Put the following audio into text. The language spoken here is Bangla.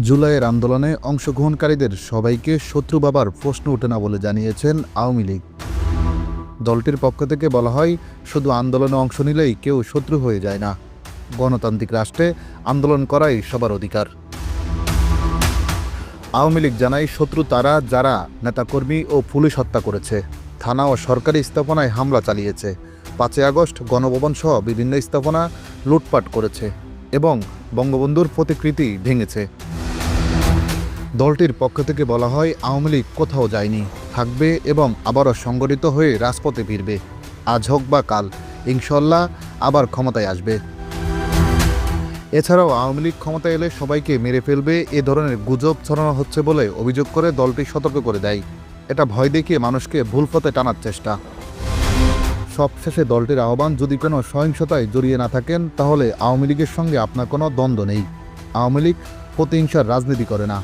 জুলাইয়ের আন্দোলনে অংশগ্রহণকারীদের সবাইকে শত্রু বাবার প্রশ্ন ওঠে না বলে জানিয়েছেন আওয়ামী লীগ। দলটির পক্ষ থেকে বলা হয়, শুধু আন্দোলনে অংশ নিলেই কেউ শত্রু হয়ে যায় না। গণতান্ত্রিক রাষ্ট্রে আন্দোলন করাই সবার অধিকার। আওয়ামী লীগ জানায়, শত্রু তারা, যারা নেতাকর্মী ও পুলিশ হত্যা করেছে। থানা ও সরকারি স্থাপনায় হামলা চালিয়েছে। পাঁচই আগস্ট গণভবন সহ বিভিন্ন স্থাপনা লুটপাট করেছে এবং বঙ্গবন্ধুর প্রতিকৃতি ভেঙেছে। দলটির পক্ষ থেকে বলা হয়, আওয়ামী লীগ কোথাও যায়নি, থাকবে এবং আবারও সংগঠিত হয়ে রাজপথে ফিরবে। আজ হোক বা কাল ইনশাল্লাহ আবার ক্ষমতায় আসবে। এছাড়াও আওয়ামী লীগ ক্ষমতায় এলে সবাইকে মেরে ফেলবে, এ ধরনের গুজব ছড়ানো হচ্ছে বলে অভিযোগ করে দলটি সতর্ক করে দেয়। এটা ভয় দেখিয়ে মানুষকে ভুল পথে টানার চেষ্টা। সবশেষে দলটির আহ্বান, যদি কোনো সহিংসতায় জড়িয়ে না থাকেন, তাহলে আওয়ামী লীগের সঙ্গে আপনার কোনো দ্বন্দ্ব নেই। আওয়ামী লীগ প্রতিহিংসার রাজনীতি করে না।